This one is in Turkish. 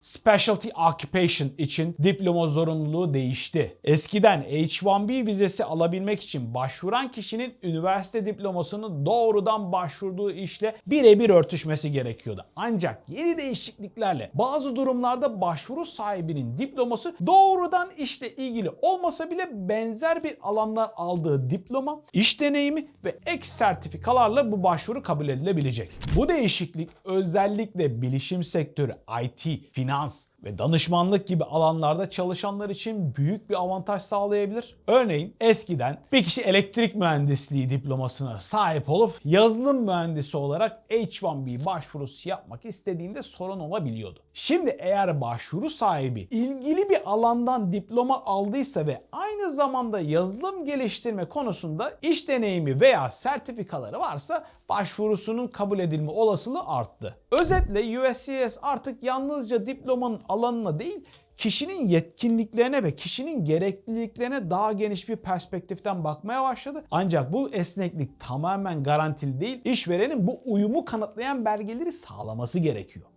Specialty Occupation için diploma zorunluluğu değişti. Eskiden H-1B vizesi alabilmek için başvuran kişinin üniversite diplomasının doğrudan başvurduğu işle birebir örtüşmesi gerekiyordu. Ancak yeni değişikliklerle bazı durumlarda başvuru sahibinin diploması doğrudan işle ilgili olmasa bile benzer bir alandan aldığı diploma, iş deneyimi ve ek sertifikalarla bu başvuru kabul edilebilecek. Bu değişiklik özellikle bilişim sektörü, IT, finans ve danışmanlık gibi alanlarda çalışanlar için büyük bir avantaj sağlayabilir. Örneğin eskiden bir kişi elektrik mühendisliği diplomasına sahip olup yazılım mühendisi olarak H1B başvurusu yapmak istediğinde sorun olabiliyordu. Şimdi eğer başvuru sahibi ilgili bir alandan diploma aldıysa ve aynı zamanda yazılım geliştirme konusunda iş deneyimi veya sertifikaları varsa başvurusunun kabul edilme olasılığı arttı. Özetle USCIS artık yalnızca diplomanın alanına değil kişinin yetkinliklerine ve kişinin gerekliliklerine daha geniş bir perspektiften bakmaya başladı. Ancak bu esneklik tamamen garantili değil. İşverenin bu uyumu kanıtlayan belgeleri sağlaması gerekiyor.